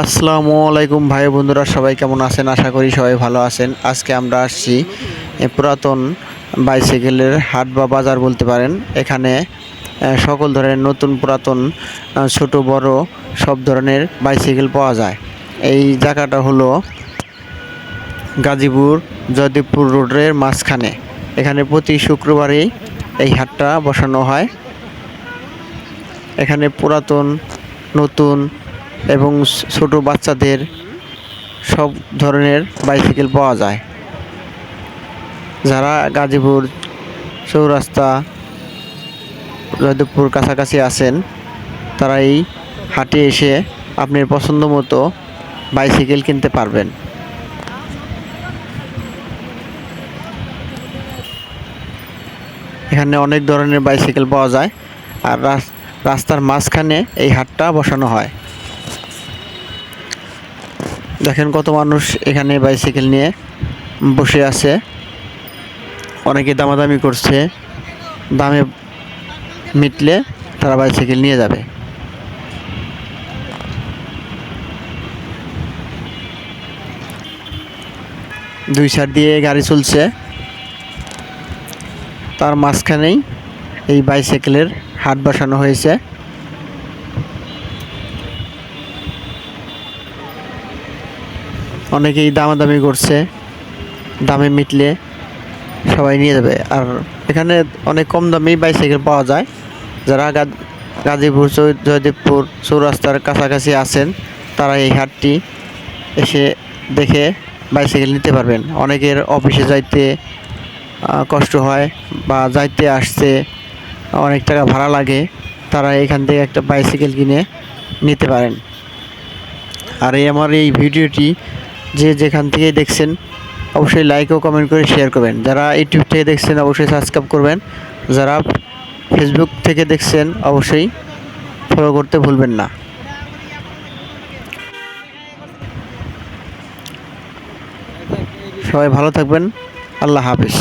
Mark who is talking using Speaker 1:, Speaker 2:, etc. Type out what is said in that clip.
Speaker 1: আসসালামু আলাইকুম ভাই বন্ধুরা, সবাই কেমন আছেন? আশা করি সবাই ভালো আছেন। আজকে আমরা আসছি পুরাতন বাইসাইকেলের হাট বা বাজার বলতে পারেন। এখানে সকল ধরনের নতুন, পুরাতন ছোট, বড় সব ধরনের বাইসাইকেল পাওয়া যায়। এই জায়গাটা হলো গাজীপুর জয়দেবপুর রোডের মাঝখানে। এখানে প্রতি শুক্রবারেই এই হাটটা বসানো হয়। এখানে পুরাতন, নতুন এবং ছোট বাচ্চাদের সব ধরনের বাইসাইকেল পাওয়া যায়। যারা গাজীপুর চৌরাস্তা জয়দেবপুর কাছাকাছি আছেন তারা এই হাটে এসে আপনার পছন্দ মতো বাইসাইকেল কিনতে পারবেন। এখানে অনেক ধরনের বাইসাইকেল পাওয়া যায়, আর রাস- রাস্তার মাঝখানে এই হাটটা বসানো হয়। দেখেন কত মানুষ এখানে বাইসাইকেল নিয়ে বসে আছে। অনেকে দামাদামি করছে, দামে মিটলে তারা বাইসাইকেল নিয়ে যাবে। দুই সাইড দিয়ে গাড়ি চলছে। তার মাঝখানেই এই বাইসাইকেলের হাট বসানো হয়েছে। অনেকেই দামাদামি করছে, দামে মিটলে সবাই নিয়ে যাবে। আর এখানে অনেক কম দামেই বাইসাইকেল পাওয়া যায়। যারা গাজীপুর জয়দেবপুর চৌরাস্তার কাছাকাছি আছেন, তারা এই হাটটি এসে দেখে বাইসাইকেল নিতে পারবেন। অনেকের অফিসে যাইতে কষ্ট হয় বা যাইতে আসতে অনেক টাকা ভাড়া লাগে, তারা এখান থেকে একটা বাইসাইকেল কিনে নিতে পারেন। আর এই আমার এই ভিডিওটি যে যেখান থেকে দেখছেন, অবশ্যই লাইক ও কমেন্ট করে শেয়ার করবেন। যারা ইউটিউব থেকে দেখছেন, অবশ্যই সাবস্ক্রাইব করবেন। যারা ফেসবুক থেকে দেখছেন, অবশ্যই ফলো করতে ভুলবেন না। সবাই ভালো থাকবেন। আল্লাহ হাফিজ।